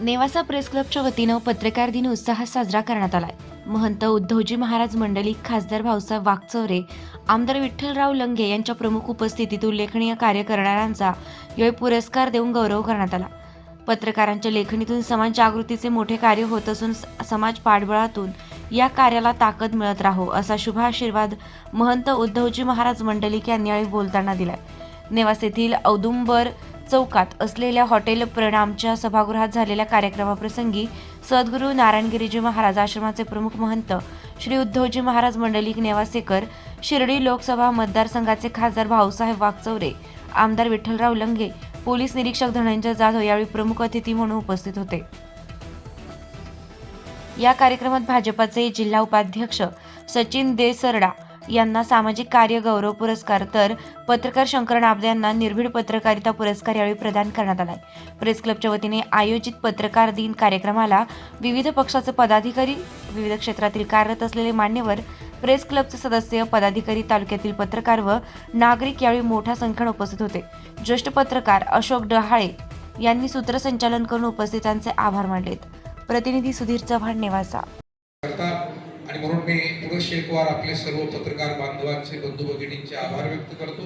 Nevasa press क्लबच्या वतीनं पत्रकार दिन उत्साहात साजरा करण्यात आलाय. महंत उद्धवजी महाराज मंडळी खासदार भाऊसाहेब वागचौरे आमदार विठ्ठलराव लंगे यांच्या प्रमुख उपस्थितीत उल्लेखनीय कार्य करणाऱ्यांचा यावेळी पुरस्कार देऊन गौरव करण्यात आला. पत्रकारांच्या लेखणीतून समाज जागृतीचे मोठे कार्य होत असून स- समाज पाठबळातून या कार्याला ताकद मिळत राहो असा शुभ आशीर्वाद महंत उद्धवजी महाराज मंडलिक यांनी यावेळी बोलताना दिलाय. नेवास येथील औदुंबर चौकात असलेल्या हॉटेल प्रणामच्या सभागृहात झालेल्या कार्यक्रमाप्रसंगी सद्गुरू नारायणगिरीजी महाराज आश्रमाचे प्रमुख महंत श्री उद्धवजी महाराज मंडलिक नेवासेकर शिर्डी लोकसभा मतदारसंघाचे खासदार भाऊसाहेब वागचौरे आमदार विठ्ठलराव लंगे पोलीस निरीक्षक धनंजय जाधव यावेळी प्रमुख अतिथी म्हणून उपस्थित होते. या कार्यक्रमात भाजपाचे जिल्हा उपाध्यक्ष सचिन देसरडा यांना सामाजिक कार्य गौरव पुरस्कार तर पत्रकार शंकर नाबदे यांना निर्भीड पत्रकारिता पुरस्कार यावेळी प्रदान करण्यात आलाय. प्रेस क्लबच्या वतीने आयोजित पत्रकार दिन कार्यक्रमाला विविध पक्षाचे पदाधिकारी विविध क्षेत्रातील कार्यरत असलेले मान्यवर प्रेस क्लबचे सदस्य पदाधिकारी तालुक्यातील पत्रकार व नागरिक यावेळी मोठ्या संख्येने उपस्थित होते. ज्येष्ठ पत्रकार अशोक डहाळे यांनी सूत्रसंचालन करून उपस्थितांचे आभार मानलेत. प्रतिनिधी सुधीर चव्हाण नेवासा. आणि म्हणून मी पुरुष एकवार आपले सर्व पत्रकार बांधवांचे बंधू भगिनींचे आभार व्यक्त करतो.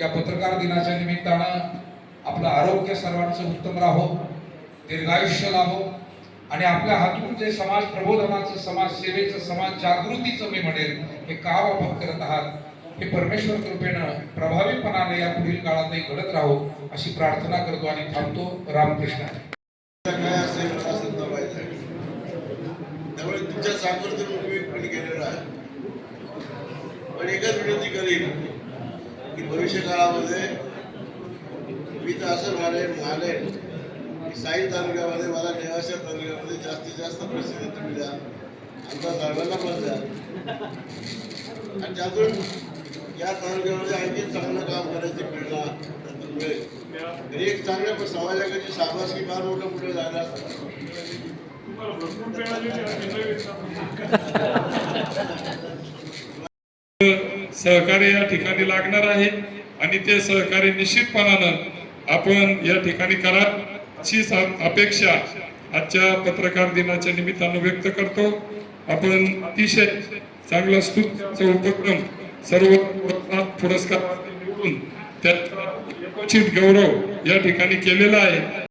या पत्रकार दिनाच्या निमित्तानं आपलं आरोग्य सर्वांचं उत्तम राहो दीर्घायुष्य लाभो आणि आपल्या हातून जे समाज प्रबोधनाचं समाज सेवेचं समाज जागृतीचं मी म्हणेल हे काम आपण करत आहात हे परमेश्वर कृपेनं प्रभावीपणाने या पुढील काळातही घडत राहो अशी प्रार्थना करतो आणि थांबतो. रामकृष्ण. सामर्थ्य उपयोगपणे केलेला आहे. पण एकच विनंती करीन की भविष्य काळामध्ये मी तर असं मानेन मानेन की साई तालुक्यामध्ये मला नेवाशा तालुक्यामध्ये जास्तीत जास्त प्रसिद्धी तुम्ही द्या. आमच्या सर्वांना पण द्या. आणि त्यातून या तालुक्यामध्ये आणखी चांगलं काम करायची प्रेरणा मिळेल. एक चांगल्या समाजाकडची सामाजिक फार मोठं पुढे जायला सहकार्य या ठिकाणी लागणार आहे आणि ते सहकार्य निश्चितपणानं आपण या ठिकाणी कराची अपेक्षा आजच्या पत्रकार दिनाच्या निमित्तानं व्यक्त करतो. आपण अतिशय चांगला स्तूपचा उपक्रम सर्व पुरस्कार मिळवून त्याचा गौरव या ठिकाणी केलेला आहे.